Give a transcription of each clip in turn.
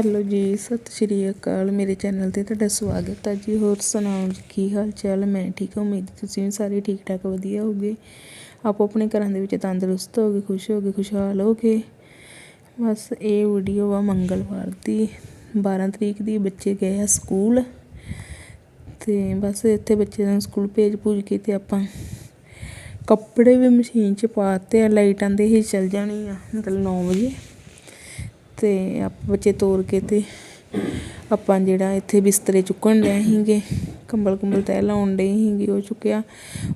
Hello ਜੀ, ਸਤਿ ਸ਼੍ਰੀ ਅਕਾਲ। ਮੇਰੇ ਚੈਨਲ ਤੇ ਤੁਹਾਡਾ ਸਵਾਗਤ ਹੈ ਜੀ। ਹੋਰ ਸੁਣਾਓ ਜੀ, ਕੀ ਹਾਲ ਚਾਲ ਮੈਂ ਠੀਕ ਹਾਂ। ਉਮੀਦ ਤੁਸੀਂ ਵੀ ਸਾਰੇ ਠੀਕ ਠਾਕ ਵਧੀਆ ਹੋਗੇ ਆਪੋ ਆਪਣੇ ਘਰਾਂ ਦੇ ਵਿੱਚ ਤੰਦਰੁਸਤ ਹੋਗੇ ਖੁਸ਼ ਹੋਗੇ ਖੁਸ਼ਹਾਲ ਹੋਗੇ ਬਸ ਇਹ ਵੀਡੀਓ ਆ ਮੰਗਲਵਾਰ ਦੀ 12 ਤਰੀਕ ਦੀ ਬੱਚੇ ਗਏ ਆ ਸਕੂਲ। ਤੇ ਬਸ ਇੱਥੇ ਬੱਚੇ ਨੂੰ ਸਕੂਲ ਭੇਜ ਭੂਜ ਕੇ ਤੇ ਆਪਾਂ ਕੱਪੜੇ ਵੀ ਮਸ਼ੀਨ 'ਚ ਪਾਤੇ ਆ, ਲਾਈਟਾਂ ਦੇ ਹੀ ਚੱਲ ਜਾਣੀ ਆ, ਮਤਲਬ 9 ਵਜੇ। ਅਤੇ ਆਪ ਬੱਚੇ ਤੋਰ ਕੇ ਅਤੇ ਆਪਾਂ ਜਿਹੜਾ ਇੱਥੇ ਬਿਸਤਰੇ ਚੁੱਕਣ ਡਏ ਸੀਗੇ ਕੰਬਲ ਕੁੰਬਲ ਤਹਿ ਲਾਉਣ ਡਏ ਸੀਗੇ, ਉਹ ਚੁੱਕਿਆ।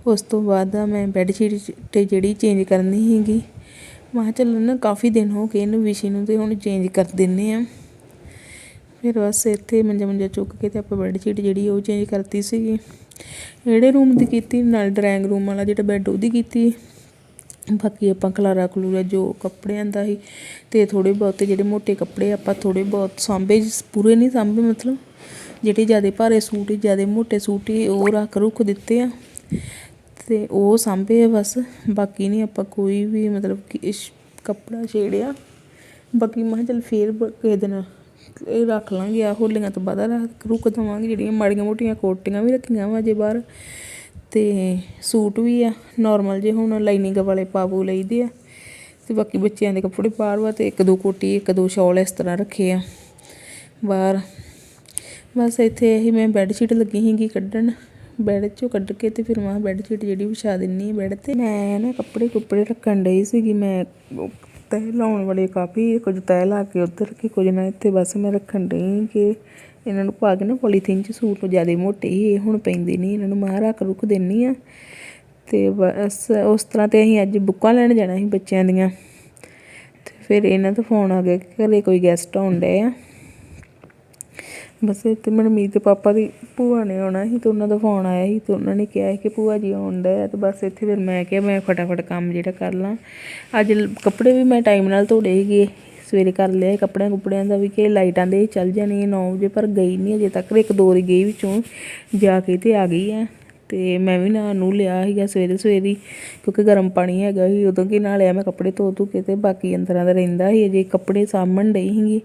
ਉਸ ਤੋਂ ਬਾਅਦ ਮੈਂ ਬੈੱਡਸ਼ੀਟ ਤੇ ਜਿਹੜੀ ਚੇਂਜ ਕਰਨੀ ਸੀਗੀ, ਮੈਂ ਕਿਹਾ ਚੱਲ ਨਾ ਕਾਫੀ ਦਿਨ ਹੋ ਗਏ ਇਹਨੂੰ ਵਿਸ਼ੇ ਨੂੰ ਤੇ ਹੁਣ ਚੇਂਜ ਕਰ ਦਿੰਦੇ ਹਾਂ ਫਿਰ ਬਸ ਇੱਥੇ ਮੰਜਾ ਮੰਜਾ ਚੁੱਕ ਕੇ ਅਤੇ ਆਪਾਂ ਬੈੱਡਸ਼ੀਟ ਜਿਹੜੀ ਉਹ ਚੇਂਜ ਕਰਤੀ ਸੀਗੀ। ਜਿਹੜੇ ਰੂਮ ਦੀ ਕੀਤੀ ਨਾਲ ਡਰਾਇੰਗ ਰੂਮ ਵਾਲਾ ਜਿਹੜਾ ਬੈੱਡ ਉਹਦੀ ਕੀਤੀ। ਬਾਕੀ ਆਪਾਂ ਖਲਾਰਾ ਖਲੂਰਾ ਜੋ ਕੱਪੜਿਆਂ ਦਾ ਹੀ ਅਤੇ ਥੋੜ੍ਹੇ ਬਹੁਤੇ ਜਿਹੜੇ ਮੋਟੇ ਕੱਪੜੇ ਆਪਾਂ ਥੋੜ੍ਹੇ ਬਹੁਤ ਸਾਂਭੇ ਪੂਰੇ ਨਹੀਂ ਸਾਂਭੇ ਮਤਲਬ, ਜਿਹੜੇ ਜ਼ਿਆਦਾ ਭਾਰੇ ਸੂਟ ਹੀ, ਜ਼ਿਆਦਾ ਮੋਟੇ ਸੂਟ ਹੀ ਉਹ ਰੱਖ ਰੁੱਖ ਦਿੱਤੇ ਆ ਅਤੇ ਉਹ ਸਾਂਭੇ ਆ ਬਸ, ਬਾਕੀ ਨਹੀਂ ਆਪਾਂ ਕੋਈ ਵੀ ਮਤਲਬ ਕਿ ਕੱਪੜਾ ਛੇੜਿਆ। ਬਾਕੀ ਮੈਂ ਕਿਹਾ ਚੱਲ ਫੇਰ ਕਿਸੇ ਦਿਨ ਇਹ ਰੱਖ ਲਾਂਗੇ ਆ ਹੋਲੀਆਂ ਤੋਂ ਬਾਅਦ ਰੱਖ ਰੁੱਕ ਦੇਵਾਂਗੇ, ਜਿਹੜੀਆਂ ਮਾੜੀਆਂ ਮੋਟੀਆਂ ਕੋਟੀਆਂ ਵੀ ਰੱਖੀਆਂ ਵਾ ਜੇ ਬਾਹਰ। ਅਤੇ ਸੂਟ ਵੀ ਆ ਨੋਰਮਲ ਜੇ ਹੁਣ ਲਾਈਨਿੰਗ ਵਾਲੇ ਪਾਵੋ ਲਈਦੇ ਆ। ਅਤੇ ਬਾਕੀ ਬੱਚਿਆਂ ਦੇ ਕੱਪੜੇ ਬਾਹਰ ਵਾ ਅਤੇ ਇੱਕ ਦੋ ਕੋਟੀ, ਇੱਕ ਦੋ ਸ਼ਾਲ ਇਸ ਤਰ੍ਹਾਂ ਰੱਖੇ ਆ ਬਾਹਰ। ਬਸ ਇੱਥੇ ਹੀ ਮੈਂ ਬੈੱਡ ਸ਼ੀਟ ਲੱਗੀ ਸੀਗੀ ਕੱਢਣ। ਬੈੱਡ ਚੋਂ ਕੱਢ ਕੇ ਤੇ ਫਿਰ ਮੈਂ ਬੈੱਡ ਸ਼ੀਟ ਜਿਹੜੀ ਵਿਛਾ ਦਿੰਨੀ ਆ ਬੈੱਡ ਤੇ। ਮੈਂ ਨਾ ਕੱਪੜੇ ਕੁੱਪੜੇ ਰੱਖਣ ਡਈ ਸੀਗੀ, ਮੈਂ ਉਹ ਤਹਿ ਲਾਉਣ ਵਾਲੇ ਕਾਫੀ ਕੁਝ ਤਹਿ ਲਾ ਕੇ ਉੱਧਰ ਰੱਖੀ ਕੁਝ ਨਾ ਇੱਥੇ ਬਸ ਮੈਂ ਰੱਖਣ ਡਈ ਕਿ ਇਹਨਾਂ ਨੂੰ ਪਾ ਕੇ ਨਾ ਪੋਲੀਥੀਨ 'ਚ ਸੂਟ ਜ਼ਿਆਦਾ ਮੋਟੇ ਹੀ, ਇਹ ਹੁਣ ਪੈਂਦੇ ਨਹੀਂ, ਇਹਨਾਂ ਨੂੰ ਮਾਂ ਰੱਖ ਰੁੱਖ ਦਿੰਨੀ ਆ। ਤੇ ਬਸ ਉਸ ਤਰ੍ਹਾਂ ਤੇ ਅਸੀਂ ਅੱਜ ਬੁੱਕਾਂ ਲੈਣ ਜਾਣਾ ਸੀ ਬੱਚਿਆਂ ਦੀਆਂ। ਤੇ ਫਿਰ ਇਹਨਾਂ ਤੋਂ ਫੋਨ ਆ ਗਿਆ ਕਿ ਘਰੇ ਕੋਈ ਗੈਸਟ ਆਉਣ ਡਏ ਆ। ਬਸ ਇੱਥੇ ਮਨਮੀਤ ਦੇ ਪਾਪਾ ਦੀ ਭੂਆ ਨੇ ਆਉਣਾ ਸੀ ਤੇ ਉਹਨਾਂ ਦਾ ਫੋਨ ਆਇਆ ਸੀ ਤੇ ਉਹਨਾਂ ਨੇ ਕਿਹਾ ਸੀ ਕਿ ਭੂਆ ਜੀ ਆਉਣ ਡਏ ਆ ਤੇ ਬਸ ਇੱਥੇ ਫਿਰ ਮੈਂ ਕਿਹਾ ਮੈਂ ਫਟਾਫਟ ਕੰਮ ਜਿਹੜਾ ਕਰ ਲਾਂ। ਅੱਜ ਕੱਪੜੇ ਵੀ ਮੈਂ ਟਾਈਮ ਨਾਲ ਧੋੜੇ ਸੀਗੇ। ਸਵੇਰੇ ਕਰ ਲਿਆ ਕੱਪੜਿਆਂ ਕੁਪੜਿਆਂ ਦਾ ਵੀ ਕਿ ਲਾਈਟਾਂ ਦੇ ਚੱਲ ਜਾਣੀ ਹੈ 9 ਵਜੇ, ਪਰ ਗਈ ਨਹੀਂ ਅਜੇ ਤੱਕ। ਇੱਕ ਦੋ ਵਾਰੀ ਗਈ ਵਿੱਚੋਂ, ਜਾ ਕੇ ਤੇ ਆ ਗਈ ਆ। ਤੇ ਮੈਂ ਵੀ ਨਾ ਨੂੰ ਲਿਆ ਸੀਗਾ ਸਵੇਰੇ ਸਵੇਰੇ, ਕਿਉਂਕਿ ਗਰਮ ਪਾਣੀ ਹੈਗਾ ਸੀ, ਉਦੋਂ ਕਿ ਨਾ ਲਿਆ ਮੈਂ ਕੱਪੜੇ ਧੋ ਧੂ ਕੇ ਤੇ ਬਾਕੀ ਅੰਦਰਾਂ ਦਾ ਰਹਿੰਦਾ ਸੀ, ਅਜੇ ਕੱਪੜੇ ਸਾਂਭਣ ਡਈ ਸੀਗੀ।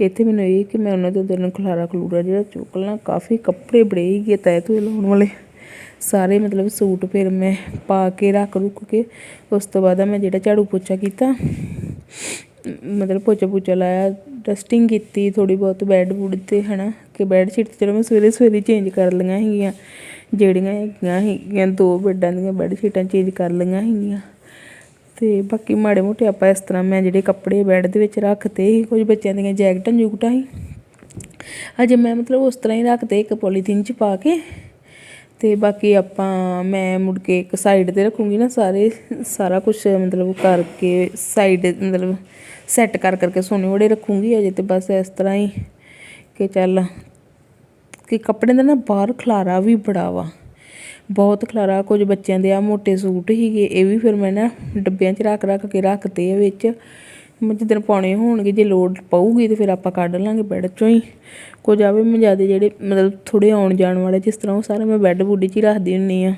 ਇੱਥੇ ਮੈਨੂੰ ਇਹ ਕਿ ਮੈਂ ਉਹਨਾਂ ਦੇ ਉਧਰ ਨੂੰ ਖਲਾਰਾ ਖਲੂਰਾ ਜਿਹੜਾ ਚੁੱਕ ਲਾਂ, ਕਾਫੀ ਕੱਪੜੇ ਬੜੇ ਸੀਗੇ ਤੈ ਤੂੰ ਲਾਉਣ ਵਾਲੇ। ਸਾਰੇ ਮਤਲਬ ਸੂਟ ਫਿਰ ਮੈਂ ਪਾ ਕੇ ਰੱਖ ਰੁੱਕ ਕੇ, ਉਸ ਤੋਂ ਬਾਅਦ ਮੈਂ ਜਿਹੜਾ ਝਾੜੂ ਪੋਚਾ ਕੀਤਾ ਮਤਲਬ ਪੋਚਾ ਪੂਚਾ ਲਾਇਆ ਡਸਟਿੰਗ ਕੀਤੀ ਥੋੜੀ ਬਹੁਤ ਬੈੱਡ ਬੁੱਡ ਤੇ, ਹਨਾ? ਕਿ ਬੈੱਡ ਸ਼ੀਟ ਚਲੋ ਮੈਂ ਸਵੇਰੇ ਸਵੇਰੇ ਚੇਂਜ ਕਰ ਲਈਆਂ ਹੈਗੀਆਂ ਜਿਹੜੀਆਂ ਹੈਗੀਆਂ ਹੈਗੀਆਂ ਦੋ ਬੈੱਡਾਂ ਦੀਆਂ ਬੈੱਡ ਸ਼ੀਟਾਂ ਚੇਂਜ ਕਰ ਲਈਆਂ ਹੈਗੀਆਂ ਤੇ ਬਾਕੀ ਮਾੜੇ ਮੋਟੇ ਆਪਾਂ ਇਸ ਤਰ੍ਹਾਂ ਮੈਂ ਜਿਹੜੇ ਕੱਪੜੇ ਬੈੱਡ ਦੇ ਵਿੱਚ ਰੱਖਤੇ ਸੀ, ਕੁਝ ਬੱਚਿਆਂ ਦੀਆਂ ਜੈਕਟਾਂ ਜੁਕਟਾਂ ਸੀ। ਅਜੇ ਮੈਂ ਮਤਲਬ ਉਸ ਤਰ੍ਹਾਂ ਹੀ ਰੱਖਦੇ ਇੱਕ ਪੋਲੀਥੀਨ 'ਚ ਪਾ ਕੇ। ਅਤੇ ਬਾਕੀ ਆਪਾਂ, ਮੈਂ ਮੁੜ ਕੇ ਇੱਕ ਸਾਈਡ ਤੇ ਰੱਖੂੰਗੀ ਨਾ ਸਾਰੇ, ਸਾਰਾ ਕੁਝ ਮਤਲਬ ਕਰਕੇ ਸਾਈਡ ਮਤਲਬ ਸੈੱਟ ਕਰ ਕਰਕੇ ਸੋਨੇ ਵੜੇ ਰੱਖੂੰਗੀ ਅਜੇ ਤੇ ਬਸ ਇਸ ਤਰ੍ਹਾਂ ਹੀ ਕਿ ਚੱਲ, ਕਿ ਕੱਪੜੇ ਦਾ ਨਾ ਬਾਹਰ ਖਲਾਰਾ ਵੀ ਬੜਾ ਵਾ। ਬਹੁਤ ਖਲਾਰਾ, ਕੁਝ ਬੱਚਿਆਂ ਦੇ ਆ ਮੋਟੇ ਸੂਟ ਸੀਗੇ, ਇਹ ਵੀ ਫਿਰ ਮੈਂ ਨਾ ਡੱਬਿਆਂ 'ਚ ਰੱਖ ਰੱਖ ਕੇ ਰੱਖਤੇ ਆ ਵਿੱਚ। ਜਿੱਦਣ ਪਾਉਣੇ ਹੋਣਗੇ, ਜੇ ਲੋੜ ਪਊਗੀ ਤੇ ਫਿਰ ਆਪਾਂ ਕੱਢ ਲਾਂਗੇ ਬੈੱਡ 'ਚੋਂ ਹੀ। ਕੁਝ ਆਵੇ ਮੈਂ ਜ਼ਿਆਦਾ ਜਿਹੜੇ ਮਤਲਬ ਥੋੜ੍ਹੇ ਆਉਣ ਜਾਣ ਵਾਲੇ, ਜਿਸ ਤਰ੍ਹਾਂ ਉਹ ਸਾਰੇ ਮੈਂ ਬੈੱਡ ਬੁੱਡ 'ਚ ਹੀ ਰੱਖਦੀ ਹੁੰਦੀ ਹਾਂ।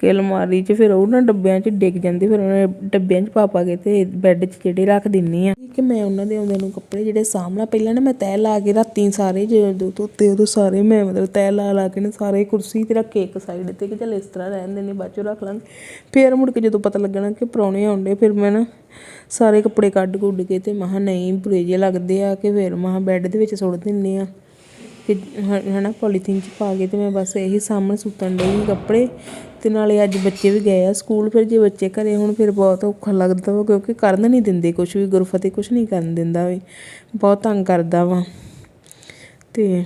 ਕਿ ਅਲਮਾਰੀ 'ਚ, ਫਿਰ ਉਹ ਨਾ ਡੱਬਿਆਂ 'ਚ ਡਿੱਗ ਜਾਂਦੇ, ਫਿਰ ਉਹਨਾਂ ਡੱਬਿਆਂ 'ਚ ਪਾ ਪਾ ਕੇ ਤੇ ਬੈੱਡ 'ਚ ਜਿਹੜੇ ਰੱਖ ਦਿੰਨੀ ਆ। ਕਿ ਮੈਂ ਉਹਨਾਂ ਦੇ ਆਉਂਦੇ ਨੂੰ ਕੱਪੜੇ ਜਿਹੜੇ ਸਾਂਭਣਾ, ਪਹਿਲਾਂ ਨਾ ਮੈਂ ਤੈਅ ਲਾ ਕੇ ਰਾਤੀ ਸਾਰੇ ਜਦੋਂ ਧੋਤੇ ਉਦੋਂ ਸਾਰੇ, ਮੈਂ ਮਤਲਬ ਤੈਅ ਲਾ ਲਾ ਕੇ ਨਾ ਸਾਰੇ ਕੁਰਸੀ ਤੇ ਰੱਖੇ ਇੱਕ ਸਾਈਡ ਤੇ ਕਿ ਚੱਲ ਇਸ ਤਰ੍ਹਾਂ ਰਹਿਣ ਦਿੰਦੇ, ਬਾਅਦ ਚੋਂ ਰੱਖ ਲਾਂਗੇ। ਫਿਰ ਮੁੜ ਕੇ ਜਦੋਂ ਪਤਾ ਲੱਗਣਾ ਕਿ ਪ੍ਰਾਹੁਣੇ ਆਉਂਦੇ, ਫਿਰ ਮੈਂ ਨਾ ਸਾਰੇ ਕੱਪੜੇ ਕੱਢ ਕੁੱਢ ਕੇ ਤੇ ਮਹਾ ਨਹੀਂ, ਬੁਰੇ ਜਿਹੇ ਲੱਗਦੇ ਆ ਕਿ ਫਿਰ ਮਹਾ ਬੈੱਡ ਦੇ ਵਿੱਚ ਸੁੱਟ ਦਿੰਨੇ ਆ। ਕਿ ਹ- ਹਨਾ ਪੋਲੀਥੀਨ 'ਚ ਪਾ ਕੇ ਤੇ ਮੈਂ ਬਸ ਇਹੀ ਸਾਹਮਣੇ ਸੁੱਤਣ ਡਈ ਕੱਪੜੇ। ਅਤੇ ਨਾਲੇ ਅੱਜ ਬੱਚੇ ਵੀ ਗਏ ਆ ਸਕੂਲ, ਫਿਰ ਜੇ ਬੱਚੇ ਘਰੇ ਹੁਣ ਫਿਰ ਬਹੁਤ ਔਖਾ ਲੱਗਦਾ ਵਾ, ਕਿਉਂਕਿ ਕਰਨ ਨਹੀਂ ਦਿੰਦੇ ਕੁਛ ਵੀ, ਗੁਰਫਤਿਹ ਕੁਛ ਨਹੀਂ ਕਰਨ ਦਿੰਦਾ ਵੀ, ਬਹੁਤ ਤੰਗ ਕਰਦਾ ਵਾ। ਅਤੇ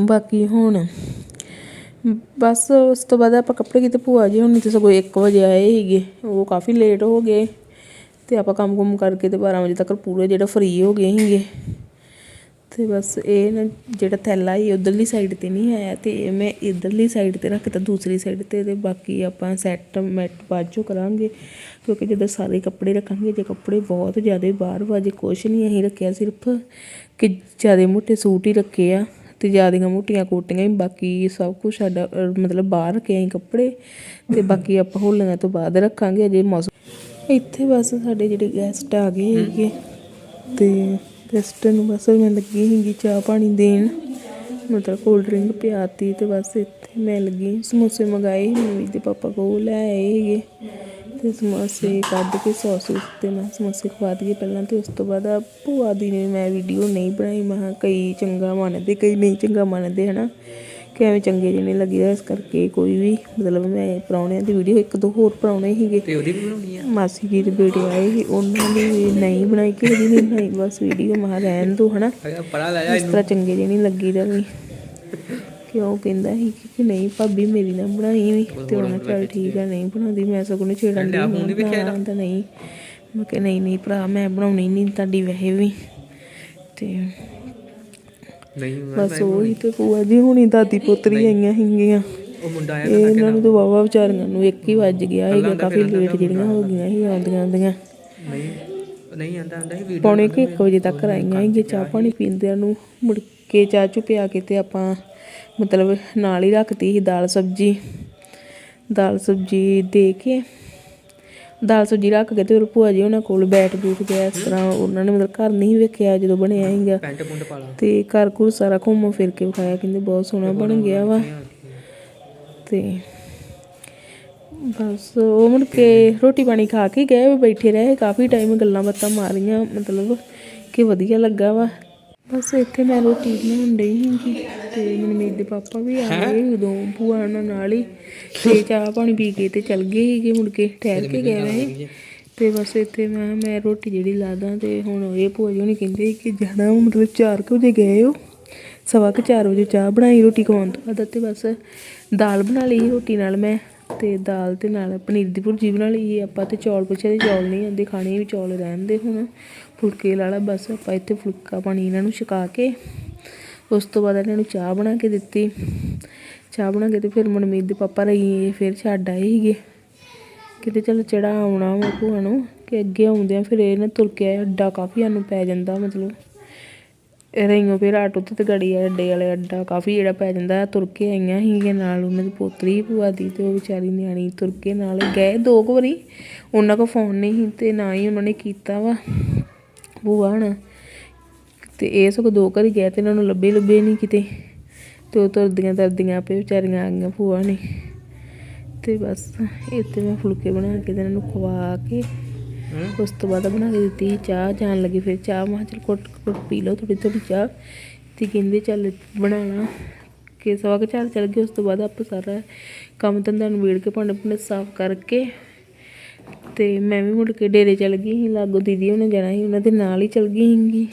ਬਾਕੀ ਹੁਣ ਬਸ ਉਸ ਤੋਂ ਬਾਅਦ ਆਪਾਂ ਕੱਪੜੇ ਕਿਤੇ ਭੂਆ ਜੀ ਹੁਣ ਤੇ ਸਗੋਂ 1 ਵਜੇ ਆਏ ਸੀਗੇ, ਉਹ ਕਾਫੀ ਲੇਟ ਹੋ ਗਏ ਤੇ ਆਪਾਂ ਕੰਮ ਕੁਮ ਕਰਕੇ ਤੇ 12 ਵਜੇ ਤੱਕ ਪੂਰੇ ਜਿਹੜਾ ਫ੍ਰੀ ਹੋ ਗਏ ਸੀਗੇ। ਅਤੇ ਬਸ ਇਹ ਨਾ ਜਿਹੜਾ ਥੈਲਾ ਹੀ ਉੱਧਰਲੀ ਸਾਈਡ ਤੇ ਨਹੀਂ ਆਇਆ ਅਤੇ ਇਹ ਮੈਂ ਇੱਧਰਲੀ ਸਾਈਡ ਤੇ ਰੱਖਤਾ ਦੂਸਰੀ ਸਾਈਡ ਤੇ ਅਤੇ ਬਾਕੀ ਆਪਾਂ ਸੈੱਟ ਮੈਟ ਬਾਅਦ ਕਰਾਂਗੇ। ਕਿਉਂਕਿ ਜਦੋਂ ਸਾਰੇ ਕੱਪੜੇ ਰੱਖਾਂਗੇ, ਜੇ ਕੱਪੜੇ ਬਹੁਤ ਜ਼ਿਆਦਾ ਬਾਹਰ ਵਾਜੇ ਕੁਛ ਨਹੀਂ ਅਸੀਂ ਰੱਖਿਆ ਸਿਰਫ ਕਿ ਜ਼ਿਆਦਾ ਮੋਟੇ ਸੂਟ ਹੀ ਰੱਖੇ ਆ ਅਤੇ ਜ਼ਿਆਦੀਆਂ ਮੋਟੀਆਂ ਕੋਟੀਆਂ ਹੀ, ਬਾਕੀ ਸਭ ਕੁਝ ਸਾਡਾ ਮਤਲਬ ਬਾਹਰ ਰੱਖੇ ਅਸੀਂ ਕੱਪੜੇ ਅਤੇ ਬਾਕੀ ਆਪਾਂ ਹੋਲੀਆਂ ਤੋਂ ਬਾਅਦ ਰੱਖਾਂਗੇ ਅਜੇ ਮੌਸਮ। ਇੱਥੇ ਬਸ ਸਾਡੇ ਜਿਹੜੇ ਗੈਸਟ ਆ ਗਏ ਹੈਗੇ ਅਤੇ ਸਿਸਟਰ ਨੂੰ ਬਸ ਮੈਂ ਲੱਗੀ ਸੀਗੀ ਚਾਹ ਪਾਣੀ ਦੇਣ। ਮਤਲਬ ਕੋਲਡ ਡਰਿੰਕ ਪਿਆਤੀ ਤੇ ਬਸ ਇੱਥੇ ਮੈਂ ਲੱਗੀ। ਸਮੋਸੇ ਮੰਗਾਏ ਸੀ ਮੰਮੀ ਦੇ ਪਾਪਾ ਕੋਲ, ਲੈ ਆਏ ਸੀਗੇ। ਤੇ ਸਮੋਸੇ ਕੱਢ ਕੇ ਸੌਸ ਤੇ ਮੈਂ ਸਮੋਸੇ ਖਵਾ ਦਈਏ ਪਹਿਲਾਂ ਤੇ ਉਸ ਤੋਂ ਬਾਅਦ ਆ ਭੂਆ ਦੀ ਨੇ ਮੈਂ ਵੀਡੀਓ ਨਹੀਂ ਬਣਾਈ। ਮੈਂ ਕਿਹਾ ਕਈ ਚੰਗਾ ਮੰਨਦੇ, ਕਈ ਨਹੀਂ ਚੰਗਾ ਮੰਨਦੇ, ਹਨਾ। ਕਿ ਐਵੇਂ ਚੰਗੇ ਜਿਹੇ ਨਹੀਂ ਲੱਗੀਦਾ ਇਸ ਕਰਕੇ ਕੋਈ ਵੀ ਮਤਲਬ ਮੈਂ ਪ੍ਰਾਹੁਣਿਆਂ ਦੀ ਵੀਡੀਓ ਇੱਕ ਦੋ ਹੋਰ ਪ੍ਰਾਹੁਣੇ ਸੀਗੇ। ਤੇ ਉਹਦੀ ਵੀ ਬਣਾਉਣੀ ਆ? ਮਾਸੀ ਜੀ ਦੇ ਬੇਟੇ ਆਏ ਸੀ ਉਹਨਾਂ ਦੀ ਵੀ ਨਹੀਂ ਬਣਾਈ ਕਿਸੇ ਦੀ ਨਹੀਂ ਬਣਾਈ ਬਸ ਵੀਡੀਓ ਮਾ ਰਹਿਣ ਦੋ ਹਨਾ। ਪੜਾ ਲੈ ਜਾ ਇਸ ਤਰ੍ਹਾਂ ਚੰਗੇ ਜਿਹੇ ਨਹੀਂ ਲੱਗੀ ਦਾ ਵੀ। ਕਿਉਂ ਕਹਿੰਦਾ ਸੀ ਕਿ- ਕਿ ਨਹੀਂ ਭਾਬੀ ਮੇਰੀ ਨਾ ਬਣਾਈ ਵੀ ਤੇ ਉਹਨਾਂ ਚੱਲ ਠੀਕ ਆ ਨਹੀਂ ਬਣਾਉਂਦੀ ਮੈਂ ਸਗੋਂ ਨੂੰ ਛੇੜਨ ਦੀ ਤਾਂ ਨਹੀਂ। ਮੈਂ ਕਿ ਨਹੀਂ ਨਹੀਂ ਭਰਾ ਮੈਂ ਬਣਾਉਣੀ ਨਹੀਂ ਤੁਹਾਡੀ ਵੈਸੇ ਵੀ। ਤੇ ਨਹੀਂ ਬਸ ਉਹੀ ਤੇ ਭੂਆ ਦੀ ਹੁਣੀ ਦਾਦੀ ਪੋਤਰੀ ਆਈਆਂ ਸੀਗੀਆਂ। ਉਹ ਮੁੰਡਾ ਆਇਆ ਇਹ ਇਹਨਾਂ ਨੂੰ ਤਾਂ ਵਾਵਾ ਵਿਚਾਰੀਆਂ ਨੂੰ ਇੱਕ ਹੀ ਵੱਜ ਗਿਆ ਸੀਗਾ ਕਾਫੀ ਲੇਟ ਜਿਹੜੀਆਂ ਹੋ ਗਈਆਂ ਸੀ ਆਉਂਦੀਆਂ ਆਉਂਦੀਆਂ। ਨਹੀਂ ਨਹੀਂ ਆਂਦਾ ਆਂਦਾ ਸੀ ਵੀਡੀਓ ਪੌਣੇ ਕੁ ਇੱਕ ਵਜੇ ਤੱਕ ਆਈਆਂ ਸੀਗੀਆਂ ਚਾਹ ਪਾਣੀ ਪੀਂਦਿਆਂ ਨੂੰ ਮੁੜ ਕੇ ਚਾਹ ਚੁ ਪਿਆ ਕੇ ਤੇ ਆਪਾਂ ਮਤਲਬ ਨਾਲ ਹੀ ਰੱਖਤੀ ਸੀ ਦਾਲ ਸਬਜੀ। ਦਾਲ ਸਬਜੀ ਦੇ ਕੇ ਦਾਲ ਸਬਜੀ ਰੱਖ ਕੇ ਤੇ ਫਿਰ ਭੂਆ ਜੀ ਉਹਨਾਂ ਕੋਲ ਬੈਠ ਬੂਠ ਗਿਆ ਇਸ ਤਰ੍ਹਾਂ ਉਹਨਾਂ ਨੇ ਮਤਲਬ ਘਰ ਨਹੀਂ ਵੇਖਿਆ ਜਦੋਂ ਬਣਿਆ ਸੀਗਾ। ਪੈਂਟ ਪੁੰਟ ਪਾ ਲਾ। ਤੇ ਘਰ ਘੁਰ ਸਾਰਾ ਘੁੰਮ ਫਿਰ ਕੇ ਵਿਖਾਇਆ ਕਹਿੰਦੇ ਬਹੁਤ ਸੋਹਣਾ ਬਣ ਗਿਆ ਵਾ। ਤੇ ਬਸ ਉਹ ਮੁੜ ਕੇ ਰੋਟੀ ਪਾਣੀ ਖਾ ਕੇ ਗਏ ਬੈਠੇ ਰਹੇ ਕਾਫੀ ਟਾਈਮ ਗੱਲਾਂ ਬਾਤਾਂ ਮਾਰੀਆਂ ਮਤਲਬ ਕਿ ਵਧੀਆ ਲੱਗਾ ਵਾ। ਬਸ ਇੱਥੇ ਮੈਂ ਰੋਟੀ ਬਣਾਉਣ ਡਈ ਸੀਗੀ ਤੇ ਮਨਮੀਤ ਦੇ ਪਾਪਾ ਵੀ ਆ ਗਏ ਉਦੋਂ ਭੂਆ ਉਹਨਾਂ ਨਾਲ ਹੀ। ਤੇ ਚਾਹ ਪਾਣੀ ਪੀ ਕੇ ਤੇ ਚੱਲ ਗਏ ਸੀਗੇ ਮੁੜ ਕੇ ਠਹਿਰ ਕੇ ਗਏ ਵੈਸੇ ਤੇ ਬਸ ਇੱਥੇ ਮੈਂ ਮੈਂ ਰੋਟੀ ਜਿਹੜੀ ਲਾਦਾ ਤੇ ਹੁਣ ਇਹ ਭੂਆ ਜੀ ਹੁਣੀ ਕਹਿੰਦੇ ਕਿ ਜਾਣਾ ਮਤਲਬ 4 ਵਜੇ ਗਏ ਹੋ। ਸਵਾ ਕੁ 4 ਵਜੇ ਚਾਹ ਬਣਾਈ ਰੋਟੀ ਖਵਾਉਣ ਤੋਂ ਬਾਅਦ ਤੇ ਬਸ ਦਾਲ ਬਣਾ ਲਈ ਰੋਟੀ ਨਾਲ ਮੈਂ। ਤੇ ਦਾਲ ਤੇ ਨਾਲ ਪਨੀਰ ਦੀ ਭੁਰਜੀ ਬਣਾ ਲਈ ਆਪਾਂ ਤੇ ਚੌਲ ਪੁੱਛੇ ਤੇ ਚੌਲ ਨਹੀਂ ਆਉਂਦੇ ਖਾਣੇ ਵੀ ਚੌਲ ਰਹਿੰਦੇ ਹੁਣ। ਫੁਲਕੇ ਲਾ ਬਸ ਆਪਾਂ ਇੱਥੇ ਫੁਲਕਾ ਪਾਣੀ ਇਹਨਾਂ ਨੂੰ ਛਕਾ ਕੇ, ਉਸ ਤੋਂ ਬਾਅਦ ਇਹਨਾਂ ਨੂੰ ਚਾਹ ਬਣਾ ਕੇ ਦਿੱਤੀ। ਚਾਹ ਬਣਾ ਕੇ ਤੇ ਫਿਰ ਮਨਮੀਤ ਦੇ ਪਾਪਾ ਰਹੀ ਫਿਰ ਛੱਡ ਆਏ ਸੀਗੇ। ਕਿਤੇ ਚਲ ਚੜਾ ਆਉਣਾ ਵਾ ਭੂਆ ਨੂੰ, ਕਿ ਅੱਗੇ ਆਉਂਦੇ ਆ, ਫਿਰ ਇਹ ਨਾ ਤੁਰ ਕੇ ਆਏ, ਅੱਡਾ ਕਾਫੀ ਸਾਨੂੰ ਪੈ ਜਾਂਦਾ ਮਤਲਬ। ਰਹੀਓ ਫਿਰ ਆਟੋ ਤੇ ਗੜੀ ਆ ਅੱਡੇ ਵਾਲੇ ਅੱਡਾ ਕਾਫੀ ਜਿਹੜਾ ਪੈ ਜਾਂਦਾ, ਤੁਰ ਕੇ ਆਈਆਂ ਸੀਗੀਆਂ ਨਾਲ ਉਹਨਾਂ ਦੀ ਪੋਤਰੀ, ਭੂਆ ਦੀ ਤੇ ਉਹ ਵਿਚਾਰੀ ਨਿਆਣੀ ਤੁਰ ਕੇ ਨਾਲ ਗਏ ਦੋ ਕੁ ਵਾਰੀ। ਉਹਨਾਂ ਕੋਲ ਫੋਨ ਨਹੀਂ ਸੀ ਤੇ ਨਾ ਹੀ ਉਹਨਾਂ ਨੇ ਕੀਤਾ ਵਾ। ਭੂਆ ਹਣ ਤੇ ਇਹ ਸਗੋਂ ਦੋ ਘਰ ਗਏ ਤੇ ਇਹਨਾਂ ਨੂੰ ਲੱਭੇ ਲੱਭੇ ਨਹੀਂ ਕਿਤੇ। ਤੇ ਉਹ ਤੁਰਦੀਆਂ ਤੁਰਦੀਆਂ ਆਪੇ ਵਿਚਾਰੀਆਂ ਆ ਗਈਆਂ ਭੂਆ ਨੇ। ਤੇ ਬਸ ਇੱਥੇ ਮੈਂ ਫੁਲਕੇ ਬਣਾ ਕੇ ਤੇ ਇਹਨਾਂ ਨੂੰ ਖਵਾ ਕੇ ਉਸ ਤੋਂ ਬਾਅਦ ਬਣਾ ਕੇ ਦਿੱਤੀ ਚਾਹ। ਜਾਣ ਲੱਗੀ ਫਿਰ ਚਾਹ। ਮੈਂ ਚੱਲ ਕੁੱਟ ਕੁੱਟ ਪੀ ਲਓ ਥੋੜੀ ਥੋੜੀ ਚਾਹ। ਤੇ ਕਹਿੰਦੇ ਚੱਲ ਬਣਾਉਣਾ। ਕਿ ਸਵਾ ਕੇ ਚਾਰ ਚੱਲ ਗਏ। ਉਸ ਤੋਂ ਬਾਅਦ ਆਪਾਂ ਸਾਰਾ ਕੰਮ ਧੰਦਾ ਨਿਬੇੜ ਕੇ ਭਾਂਡੇ ਭੁੰਡੇ ਸਾਫ਼ ਕਰਕੇ ਤੇ ਮੈਂ ਵੀ ਮੁੜ ਕੇ ਡੇਰੇ ਚਲ ਗਈ ਸੀ ਲਾਗੋ ਦੀਦੀ ਉਹਨੇ ਜਾਣਾ ਸੀ ਉਹਨਾਂ ਦੇ ਨਾਲ ਹੀ ਚਲ ਗਈ ਸੀਗੀ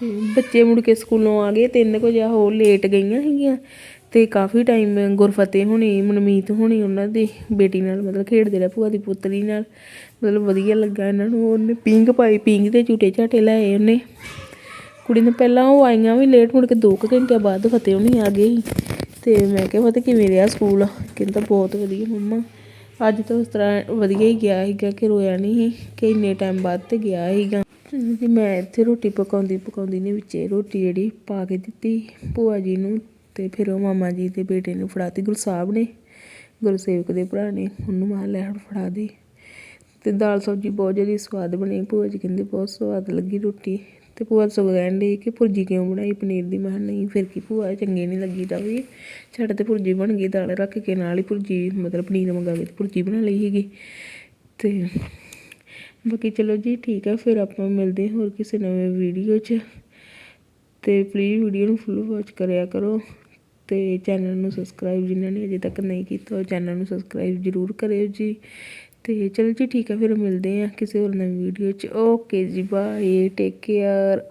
ਤੇ ਬੱਚੇ ਮੁੜ ਕੇ ਸਕੂਲੋਂ ਆ ਗਏ ਤਿੰਨ ਕੁ ਵਜੇ ਹੋਰ ਲੇਟ ਗਈਆਂ ਸੀਗੀਆਂ ਤੇ ਕਾਫੀ ਟਾਈਮ ਗੁਰਫਤਿਹ ਹੋਣੀ ਮਨਮੀਤ ਹੋਣੀ ਉਹਨਾਂ ਦੀ ਬੇਟੀ ਨਾਲ ਮਤਲਬ ਖੇਡਦੇ ਰਹੇ ਭੂਆ ਦੀ ਪੁੱਤਰੀ ਨਾਲ ਮਤਲਬ ਵਧੀਆ ਲੱਗਾ ਇਹਨਾਂ ਨੂੰ ਉਹਨੇ ਪਿੰਗ ਪਾਈ ਪਿੰਗ ਤੇ ਝੂਟੇ ਝਾਟੇ ਲਾਏ ਉਹਨੇ ਕੁੜੀ ਨੇ ਪਹਿਲਾਂ ਉਹ ਆਈਆਂ ਵੀ ਲੇਟ ਮੁੜ ਕੇ 2 ਘੰਟਿਆਂ ਬਾਅਦ ਫਤਿਹ ਹੋਣੀ ਆ ਗਈ ਤੇ ਮੈਂ ਕਿਹਾ ਫਤਿਹ ਕਿਵੇਂ ਰਿਹਾ ਸਕੂਲ ਕਹਿੰਦਾ ਬਹੁਤ ਵਧੀਆ ਮੰਮਾ ਅੱਜ ਤਾਂ ਉਸ ਤਰ੍ਹਾਂ ਵਧੀਆ ਹੀ ਗਿਆ ਸੀਗਾ ਕਿ ਰੋਇਆ ਨਹੀਂ ਸੀ, ਕਿ ਇੰਨੇ ਟਾਈਮ ਬਾਅਦ ਤੇ ਗਿਆ ਸੀਗਾ। ਜੀ ਮੈਂ ਇੱਥੇ ਰੋਟੀ ਪਕਾਉਂਦੀ ਪਕਾਉਂਦੀ ਨੇ ਵਿੱਚੇ ਰੋਟੀ ਜਿਹੜੀ ਪਾ ਕੇ ਦਿੱਤੀ, ਭੂਆ ਜੀ ਨੂੰ ਤੇ ਫਿਰ ਉਹ ਮਾਮਾ ਜੀ ਦੇ ਬੇਟੇ ਨੂੰ ਫੜਾਤੀ, ਗੁਰਸਾਹਿਬ ਨੇ ਗੁਰੂ ਸੇਵਕ ਦੇ ਭਰਾ ਨੇ, ਉਹਨੂੰ ਮਾਂ ਲੈ ਹੁਣ ਫੜਾ ਦੀ। ਤੇ ਦਾਲ ਸਬਜ਼ੀ ਬਹੁਤ ਜਿਹੜੀ ਸਵਾਦ ਬਣੀ, ਭੂਆ ਜੀ ਕਹਿੰਦੇ ਬਹੁਤ ਸਵਾਦ ਲੱਗੀ ਰੋਟੀ। ਤੇ ਭੂਆ ਸਗੋਂ ਕਹਿਣ ਡਈ ਕਿ ਭੁਰਜੀ ਕਿਉਂ ਬਣਾਈ ਪਨੀਰ ਦੀ? ਮੈਂ ਨਹੀਂ, ਫਿਰ ਕੀ ਭੂਆ ਚੰਗੀ ਨਹੀਂ ਲੱਗੀ ਤਾਂ ਵੀ। ਛੱਡ ਤੇ ਭੁਰਜੀ ਬਣ ਗਈ, ਦਾਲ ਰੱਖ ਕੇ ਨਾਲ ਹੀ ਭੁਰਜੀ, ਮਤਲਬ ਪਨੀਰ ਮੰਗਾ ਕੇ ਭੁਰਜੀ ਬਣਾ ਲਈ ਸੀਗੀ। ਤੇ ਬਾਕੀ ਚਲੋ ਜੀ, ਠੀਕ ਹੈ ਫਿਰ ਆਪਾਂ ਮਿਲਦੇ ਹਾਂ ਹੋਰ ਕਿਸੇ ਨਵੇਂ ਵੀਡੀਓ 'ਚ। ਤੇ ਪਲੀਜ਼ ਵੀਡੀਓ ਨੂੰ ਫੁੱਲ ਵਾਚ ਕਰਿਆ ਕਰੋ ਤੇ ਚੈਨਲ ਨੂੰ ਸਬਸਕ੍ਰਾਈਬ ਜਿਨ੍ਹਾਂ ਨੇ ਅਜੇ ਤੱਕ ਨਹੀਂ ਕੀਤਾ, ਉਹ ਚੈਨਲ ਨੂੰ ਸਬਸਕ੍ਰਾਈਬ ਜ਼ਰੂਰ ਕਰਿਓ ਜੀ। ਤੇ ਚਲੋ ਜੀ ਠੀਕ ਹੈ ਫਿਰ ਮਿਲਦੇ ਹਾਂ ਕਿਸੇ ਹੋਰ ਨਵੀਂ ਵੀਡੀਓ 'ਚ। ਓਕੇ ਜੀ ਬਾਏ ਟੇਕ ਕੇਅਰ